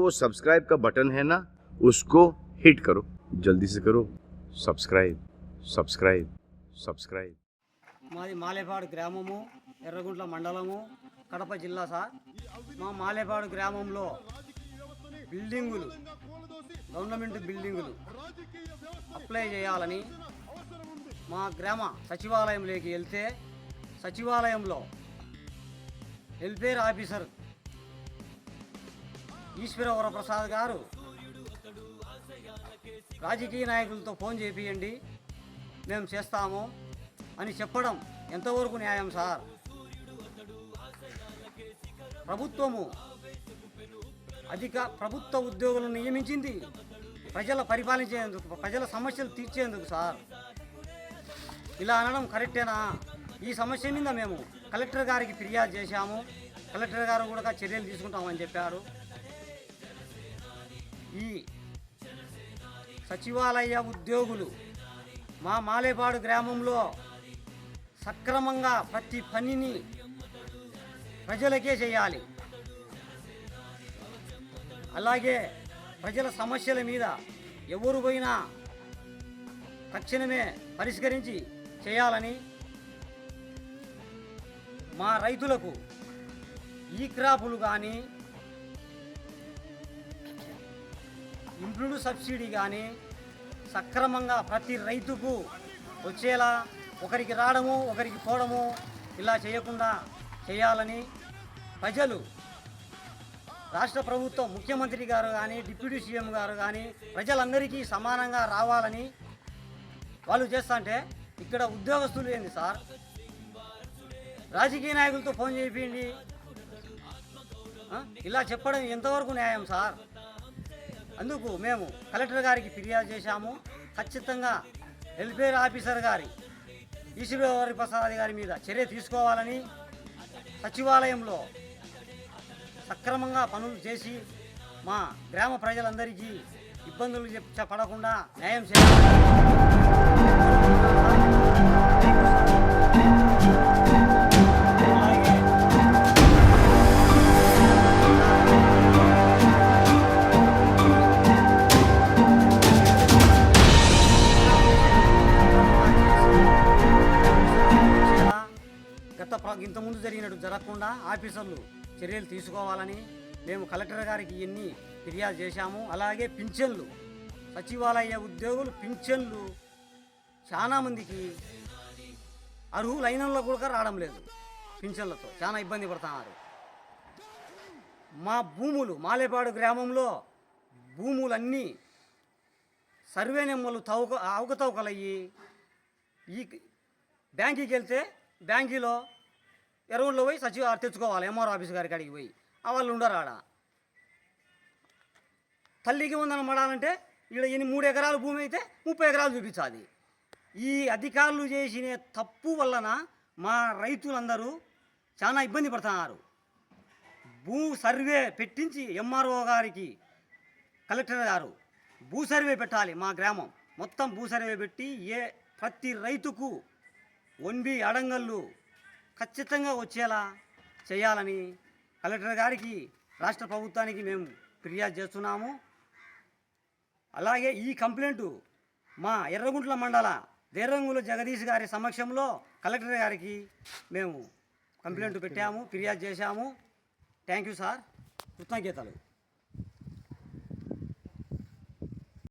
वो सब्सक्राइब का बटन है ना उसको हिट करो जल्दी से करो सब्सक्राइब सब्सक्राइब सब्सक्राइब మాది మాలేపాడు గ్రామము ఎర్రగుంట్ల మండలము కడప జిల్లా సార్ మా మాలేపాడు గ్రామంలో బిల్డింగులు గవర్నమెంట్ బిల్డింగులు అప్లై చేయాలని మా గ్రామ సచివాలయంలోకి వెళ్తే సచివాలయంలో వెల్ఫేర్ ఆఫీసర్ ఈశ్వరవర ప్రసాద్ గారు రాజకీయ నాయకులతో ఫోన్ చేపియండి. మేము చేస్తాము అని చెప్పడం ఎంతవరకు న్యాయం సార్? ప్రభుత్వము అధిక ప్రభుత్వ ఉద్యోగులను నియమించింది. ప్రజల పరిపాలించేందుకు ప్రజల సమస్యలు తీర్చేందుకు సార్. ఇలా అనడం కరెక్టేనా? ఈ సమస్య మీద మేము కలెక్టర్ గారికి ఫిర్యాదు చేశాము. కలెక్టర్ గారు కూడా చర్యలు తీసుకుంటామని చెప్పారు. ఈ సచివాలయ ఉద్యోగులు మా మాలేపాడు గ్రామంలో సక్రమంగా ప్రతి పనిని ప్రజలకే చేయాలి. అలాగే ప్రజల సమస్యల మీద ఎవరు పోయినా తక్షణమే పరిష్కరించి చేయాలని మా రైతులకు ఈ క్రాపులు కానీ ఇంప్రూవ్డ్ సబ్సిడీ కానీ సక్రమంగా ప్రతి రైతుకు వచ్చేలా ఒకరికి రావడము ఒకరికి పోవడము ఇలా చేయకుండా చేయాలని ప్రజలు రాష్ట్ర ప్రభుత్వం ముఖ్యమంత్రి గారు కానీ డిప్యూటీ సీఎం గారు కానీ ప్రజలందరికీ సమానంగా రావాలని వాళ్ళు చేస్తుంటే ఇక్కడ ఉద్యోగస్తులు ఏంది సార్? రాజకీయ నాయకులతో ఫోన్ చేయండి ఇలా చెప్పడం ఎంతవరకు న్యాయం సార్? అందుకు మేము కలెక్టర్ గారికి ఫిర్యాదు చేశాము. ఖచ్చితంగా వెల్ఫేర్ ఆఫీసర్ గారి ఈశ్వరవారి ప్రసాద్ గారి మీద చర్య తీసుకోవాలని సచివాలయంలో సక్రమంగా పనులు చేసి మా గ్రామ ప్రజలందరికీ ఇబ్బందులు చెప్- పడకుండా న్యాయం చేయాలి. గత ఇంతకుముందు జరిగినట్టు జరగకుండా ఆఫీసర్లు చర్యలు తీసుకోవాలని మేము కలెక్టర్ గారికి ఇవన్నీ ఫిర్యాదు చేశాము. అలాగే పింఛన్లు. సచివాలయ ఉద్యోగులు పింఛన్లు చాలామందికి మందికి కూడా రావడం లేదు పింఛన్లతో. చాలా ఇబ్బంది పడుతున్నారు. మా భూములు మాలేపాడు గ్రామంలో భూములన్నీ సర్వే నెమ్మలు తవ్వక అవకతవకలయ్యి ఈ బ్యాంకుకి వెళ్తే బ్యాంకీలో ఎరువుల్లో పోయి సచివ తెచ్చుకోవాలి ఎంఆర్ ఆఫీస్ గారి కాడికి పోయి. ఆ వాళ్ళు ఉండరు ఆడ. తల్లికి వందనం పడాలంటే ఇక్కడ ఎన్ని మూడు ఎకరాల భూమి అయితే ముప్పై ఎకరాలు చూపించాలి. ఈ అధికారులు చేసిన తప్పు వలన మా రైతులందరూ చాలా ఇబ్బంది పడుతున్నారు. భూ సర్వే పెట్టించి ఎంఆర్ఓ గారికి కలెక్టర్ గారు భూ సర్వే పెట్టాలి మా గ్రామం. మొత్తం భూ సర్వే పెట్టి ఏ ప్రతి రైతుకు ఒన్బి అడంగళ్ళు ఖచ్చితంగా వచ్చేలా చేయాలని కలెక్టర్ గారికి రాష్ట్ర ప్రభుత్వానికి మేము ఫిర్యాదు చేస్తున్నాము. అలాగే ఈ కంప్లైంట్ మా ఎర్రగుంట్ల మండల దేరంగుల జగదీష్ గారి సమక్షంలో కలెక్టర్ గారికి మేము కంప్లైంట్ పెట్టాము ఫిర్యాదు చేశాము. Thank you sir. కృతజ్ఞతలు.